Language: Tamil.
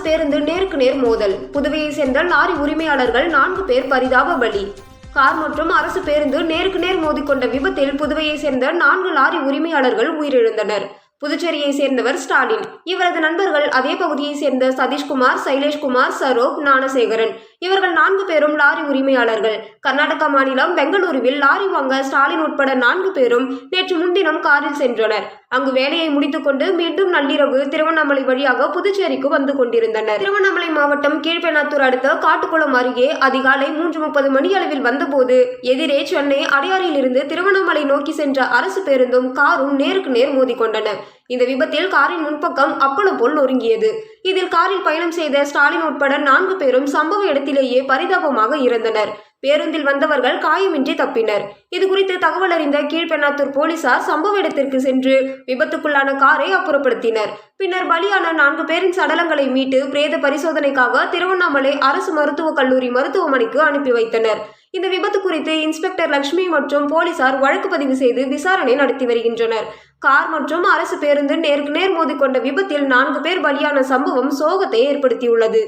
பேருந்து நேருக்கு நேர் மோதல். புதுவையை சேர்ந்த லாரி உரிமையாளர்கள் நான்கு பேர் பரிதாப பலி. கார் மற்றும் அரசு பேருந்து நேருக்கு நேர் மோதிக்கொண்ட விபத்தில் புதுவையை சேர்ந்த நான்கு லாரி உரிமையாளர்கள் உயிரிழந்தனர். புதுச்சேரியை சேர்ந்தவர் ஸ்டாலின். இவரது நண்பர்கள் அதே பகுதியை சேர்ந்த சதீஷ்குமார் சைலேஷ்குமார் சரோப் ஞானசேகரன். இவர்கள் நான்கு பேரும் லாரி உரிமையாளர்கள். கர்நாடகா மாநிலம் பெங்களூருவில் லாரி வாங்க ஸ்டாலின் உட்பட நான்கு பேரும் நேற்று முன்தினம் காரில் சென்றனர். அங்கு வேலையை முடித்துக்கொண்டு மீண்டும் நள்ளிரவு திருவண்ணாமலை வழியாக புதுச்சேரிக்கு வந்து கொண்டிருந்தனர். திருவண்ணாமலை மாவட்டம் கீழ்பெண்ணாத்தூர் அடுத்த காட்டுக்குளம் அருகே அதிகாலை மூன்று முப்பது மணி அளவில் வந்தபோது எதிரே சென்னை அடையாறிலிருந்து திருவண்ணாமலை நோக்கி சென்ற அரசு பேருந்தும் காரும் நேருக்கு நேர் மோதிக்கொண்டன இந்த விபத்தில் காரின் முன்பக்கம் அப்பளம் போல் நொறுங்கியது. இதில் காரில் பயணம் செய்த ஸ்டாலின் உட்பட நான்கு பேரும் சம்பவ இடத்திலேயே பரிதாபமாக இறந்தனர். பேருந்தில் வந்தவர்கள் காயமின்றி தப்பினர். இது குறித்து தகவல் அறிந்த கீழ்பெண்ணாத்தூர் போலீசார் சம்பவ இடத்திற்கு சென்று விபத்துக்குள்ளான காரை அப்புறப்படுத்தினர். பின்னர் பலியான நான்கு பேரின் சடலங்களை மீட்டு பிரேத பரிசோதனைக்காக திருவண்ணாமலை அரசு மருத்துவக் கல்லூரி மருத்துவமனைக்கு அனுப்பி வைத்தனர். இந்த விபத்து குறித்து இன்ஸ்பெக்டர் லட்சுமி மற்றும் போலீசார் வழக்கு பதிவு செய்து விசாரணை நடத்தி வருகின்றனர். கார் மற்றும் அரசு பேருந்து நேருக்கு நேர் மோதிக்கொண்ட விபத்தில் நான்கு பேர் பலியான சம்பவம் சோகத்தை ஏற்படுத்தியுள்ளது.